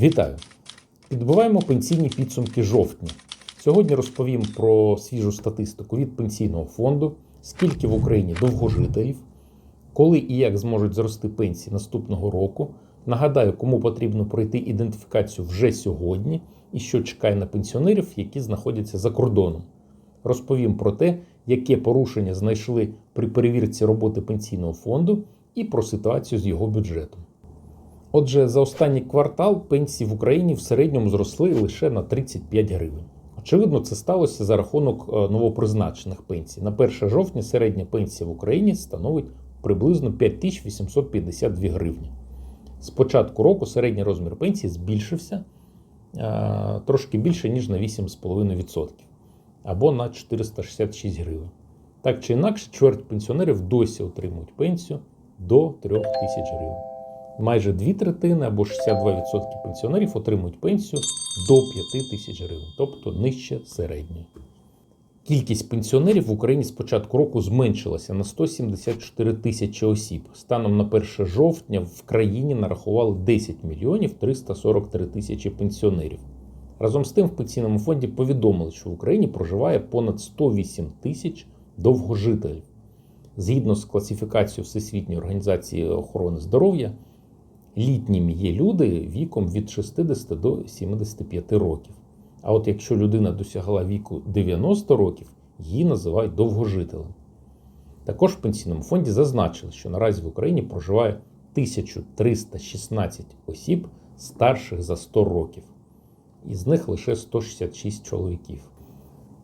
Вітаю! Підбиваємо пенсійні підсумки жовтня. Сьогодні розповім про свіжу статистику від пенсійного фонду, скільки в Україні довгожителів, коли і як зможуть зрости пенсії наступного року. Нагадаю, кому потрібно пройти ідентифікацію вже сьогодні і що чекає на пенсіонерів, які знаходяться за кордоном. Розповім про те, яке порушення знайшли при перевірці роботи пенсійного фонду, і про ситуацію з його бюджетом. Отже, за останній квартал пенсії в Україні в середньому зросли лише на 35 гривень. Очевидно, це сталося за рахунок е, новопризначених пенсій. На 1 жовтня середня пенсія в Україні становить приблизно 5852 гривні. З початку року середній розмір пенсії збільшився е, трошки більше, ніж на 8,5% або на 466 гривень. Так чи інакше, чверть пенсіонерів досі отримують пенсію до 3 тисяч гривень. Майже дві третини або 62% пенсіонерів отримують пенсію до 5 тисяч гривень, тобто нижче середньої. Кількість пенсіонерів в Україні з початку року зменшилася на 174 тисячі осіб. Станом на 1 жовтня в країні нарахували 10 мільйонів 343 тисячі пенсіонерів. Разом з тим, в пенсійному фонді повідомили, що в Україні проживає понад 108 тисяч довгожителів. Згідно з класифікацією Всесвітньої організації охорони здоров'я, літніми є люди віком від 60 до 75 років. А от якщо людина досягла віку 90 років, її називають довгожителем. Також в пенсійному фонді зазначили, що наразі в Україні проживає 1316 осіб старших за 100 років, із них лише 166 чоловіків.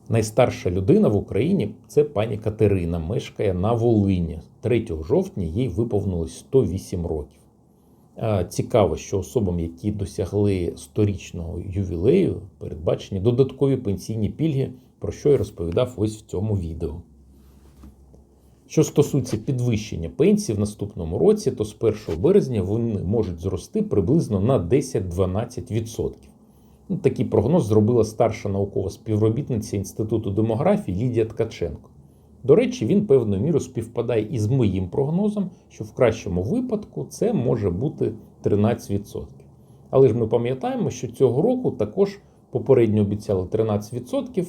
Найстарша людина в Україні це пані Катерина, мешкає на Волині. 3 жовтня їй виповнилось 108 років. Цікаво, що особам, які досягли 100-річного ювілею, передбачені додаткові пенсійні пільги, про що я розповідав ось в цьому відео. Що стосується підвищення пенсій в наступному році, то з 1 березня вони можуть зрости приблизно на 10-12%. Ну, Такий прогноз зробила старша наукова співробітниця Інституту демографії Лідія Ткаченко. До речі, він певною мірою співпадає із моїм прогнозом, що в кращому випадку це може бути 13%. Але ж ми пам'ятаємо, що цього року також попередньо обіцяли 13%,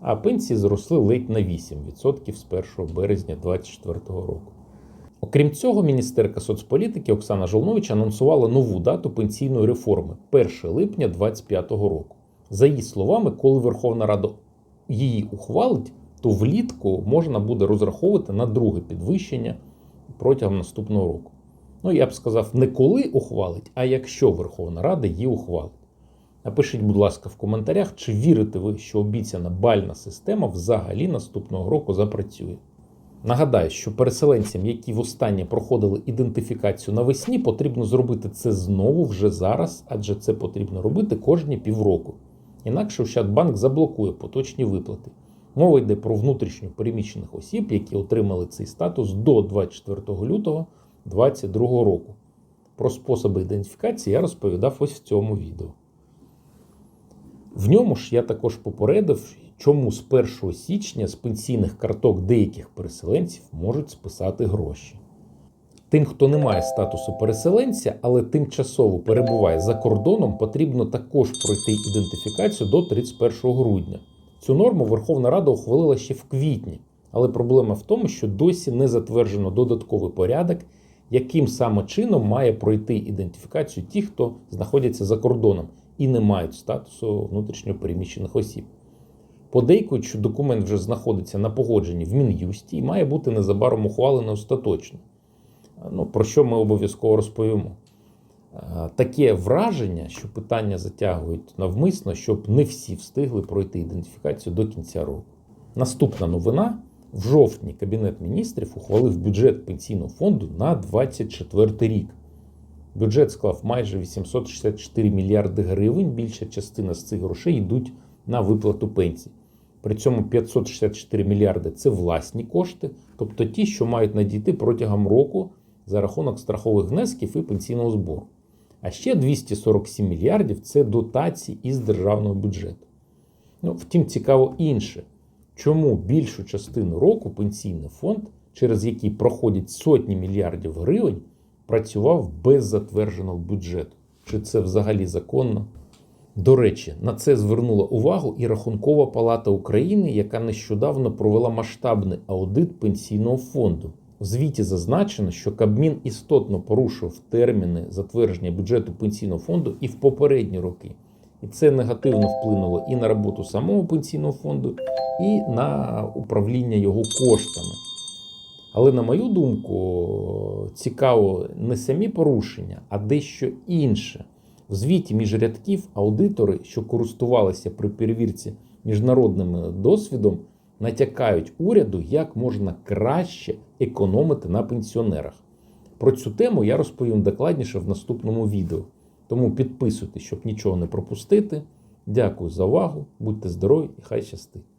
а пенсії зросли ледь на 8% з 1 березня 2024 року. Окрім цього, міністерка соцполітики Оксана Жолнович анонсувала нову дату пенсійної реформи 1 липня 2025 року. За її словами, коли Верховна Рада її ухвалить, то влітку можна буде розраховувати на друге підвищення протягом наступного року. Ну, я б сказав, не коли ухвалить, а якщо Верховна Рада її ухвалить. Напишіть, будь ласка, в коментарях, чи вірите ви, що обіцяна бальна система взагалі наступного року запрацює. Нагадаю, що переселенцям, які востаннє проходили ідентифікацію навесні, потрібно зробити це знову вже зараз, адже це потрібно робити кожні півроку. Інакше Ощадбанк заблокує поточні виплати. Мова йде про внутрішньо переміщених осіб, які отримали цей статус до 24 лютого 2022 року. Про способи ідентифікації я розповідав ось в цьому відео. В ньому ж я також попередив, чому з 1 січня з пенсійних карток деяких переселенців можуть списати гроші. Тим, хто не має статусу переселенця, але тимчасово перебуває за кордоном, потрібно також пройти ідентифікацію до 31 грудня. Цю норму Верховна Рада ухвалила ще в квітні, але проблема в тому, що досі не затверджено додатковий порядок, яким саме чином має пройти ідентифікацію ті, хто знаходяться за кордоном і не мають статусу внутрішньопереміщених осіб. Подейкують, що документ вже знаходиться на погодженні в Мін'юсті і має бути незабаром ухвалений остаточно. Ну, Про що ми обов'язково розповімо? Таке враження, що питання затягують навмисно, щоб не всі встигли пройти ідентифікацію до кінця року. Наступна новина: в жовтні Кабінет міністрів ухвалив бюджет пенсійного фонду на 2024 рік. Бюджет склав майже 864 мільярди гривень. Більша частина з цих грошей йдуть на виплату пенсій. При цьому 564 мільярди це власні кошти, тобто ті, що мають надійти протягом року за рахунок страхових внесків і пенсійного збору. А ще 247 мільярдів це дотації із державного бюджету. Ну, Втім, цікаво інше, чому більшу частину року пенсійний фонд, через який проходять сотні мільярдів гривень, працював без затвердженого бюджету. чи це взагалі законно. До речі, на це звернула увагу і Рахункова палата України, яка нещодавно провела масштабний аудит пенсійного фонду. У звіті зазначено, що Кабмін істотно порушив терміни затвердження бюджету пенсійного фонду і в попередні роки. І це негативно вплинуло і на роботу самого пенсійного фонду, і на управління його коштами. Але на мою думку, цікаво не самі порушення, а дещо інше. В звіті між рядків аудитори, що користувалися при перевірці міжнародним досвідом, натякають уряду, як можна краще економити на пенсіонерах. Про цю тему я розповім докладніше в наступному відео. Тому підписуйтесь, щоб нічого не пропустити. Дякую за увагу, будьте здорові і хай щастить!